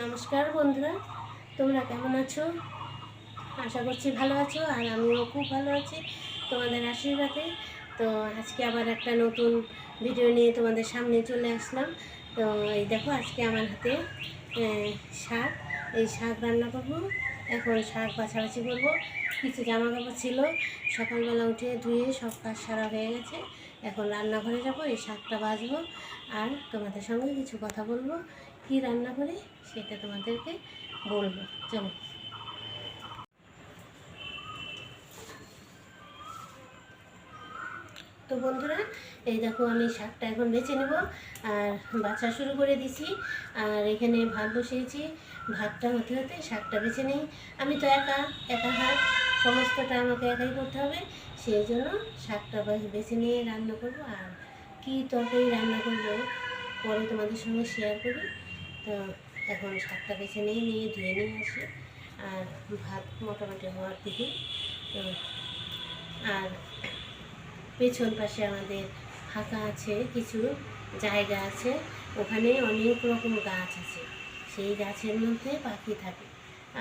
নমস্কার বন্ধুরা, তোমরা কেমন আছো? আশা করছি ভালো আছো আর আমিও খুব ভালো আছি তোমাদের আশীর্বাদে। তো আজকে আবার একটা নতুন ভিডিও নিয়ে তোমাদের সামনে চলে আসলাম। তো এই দেখো, আজকে আমার হাতে শাক। এই শাক রান্না করব। এখন শাক বাছাবাছি করব। কিছু জামা কাপড় ছিল। সকালবেলা উঠে ধুয়ে সব কাজ সারা হয়ে গেছে। এখন রান্নাঘরে যাব, এই শাকটা বাছবো। আর তোমাদের সঙ্গে কিছু কথা বলব। কি রান্না করি সেটা তোমাদেরকে বলব। চলো। তো বন্ধুরা, এই দেখো আমি শাকটা এখন বেছে নেব আর বাছা শুরু করে দিছি। আর এখানে ভাত বসিয়েছি। ভাতটা হতে হতে শাকটা বেছে নেই। আমি তো একা একা হাত, সমস্তটা আমাকে একাই করতে হবে। সেই জন্য শাকটা বেছে নিয়ে রান্না করব। আর কী তরকারি রান্না করব পরে তোমাদের সঙ্গে শেয়ার করি তো এখন শাকটা বেছে নিয়ে নিয়ে ধুয়ে নিয়ে আসি। আর ভাত মোটামুটি হওয়ার দিকে। তো আর পেছন পাশে আমাদের ফাঁকা আছে, কিছু জায়গা আছে। ওখানে অনেক রকম গাছ আছে। সেই গাছের মধ্যে পাখি থাকে।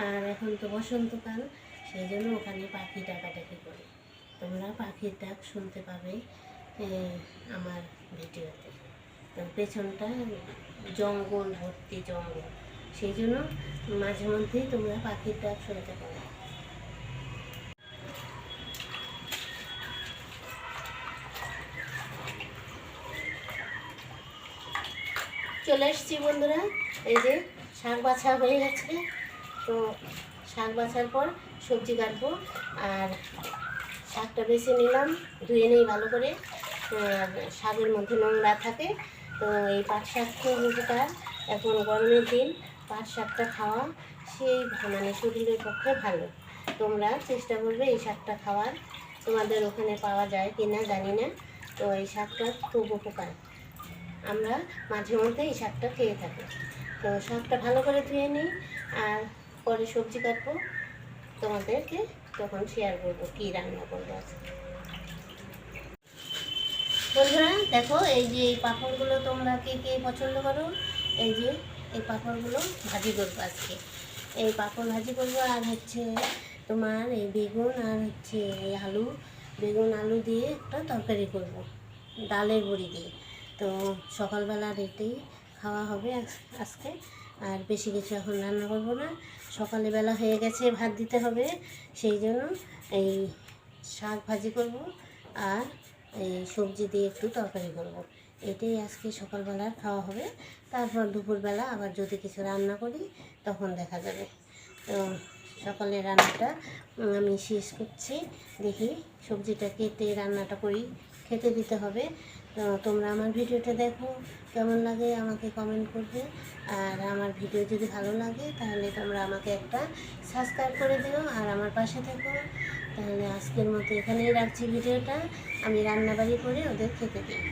আর এখন তো বসন্তকাল, সেই জন্য ওখানে পাখি ডাকাডাকি করে। তোমরা পাখির ডাক শুনতে পাবে আমার ভিডিওতে। পেছনটা জঙ্গল, ভর্তি জঙ্গল। সেই জন্য মাঝে মধ্যেই তোমরা পাখির ডাক শুনতে পাবে চলে এসেছি বন্ধুরা, এই যে শাক বাছা হয়ে গেছে। তো শাক বাছার পর সবজি কাটবো, আর শাকটা বেছে নিলাম, ধুয়ে নিই ভালো করে। শাকের মধ্যে নোংরা থাকে তো এই পাট শাক উপকার এখন গরমের দিন পাট শাকটা খাওয়া সেই মানে শরীরের পক্ষে ভালো। তোমরা চেষ্টা করবে এই শাকটা খাওয়ার। তোমাদের ওখানে পাওয়া যায় কি না জানি না। তো এই শাকটা খুব উপকার। আমরা মাঝে মধ্যে এই শাকটা খেয়ে থাকি। তো শাকটা ভালো করে ধুয়ে নিই আর পরে সবজি কাটবো। তোমাদেরকে তখন শেয়ার করব কী রান্না করব আজকে। বন্ধুরা, দেখো, এই যে এই পাঁপড়গুলো তোমরা কে কে পছন্দ করো? এই যে এই পাঁপড়গুলো ভাজি করব আজকে। এই পাঁপড় ভাজি করব, আর হচ্ছে তোমার এই বেগুন আর হচ্ছে এই আলু। বেগুন, আলু দিয়ে একটা তরকারি করব, ডালের বড়ি দিয়ে। তো সকালবেলা এটাই খাওয়া হবে আজকে। আর বেশি কিছু এখন রান্না করব না। সকালে বেলা হয়ে গেছে, ভাত দিতে হবে। সেই জন্য এই শাক ভাজি করব। আর এই সবজি দিয়ে একটু তরকারি করব। এটাই আজকে সকালবেলা খাওয়া হবে। তারপর দুপুরবেলা আবার যদি কিছু রান্না করি, তখন দেখা যাবে। তো সকালে রান্নাটা আমি শেষ করছি। দেখি সবজিটা কেটে রান্নাটা করি, খেতে দিতে হবে। তো তোমরা আমার ভিডিওটা দেখো, কেমন লাগে আমাকে কমেন্ট করবে। আর আমার ভিডিও যদি ভালো লাগে, তাহলে তোমরা আমাকে একটা সাবস্ক্রাইব করে দিও আর আমার পাশে থেকো। তাহলে আজকের মতো এখানেই রাখছি ভিডিওটা। আমি রান্নাবাড়ি করে ওদের খেতে দিই।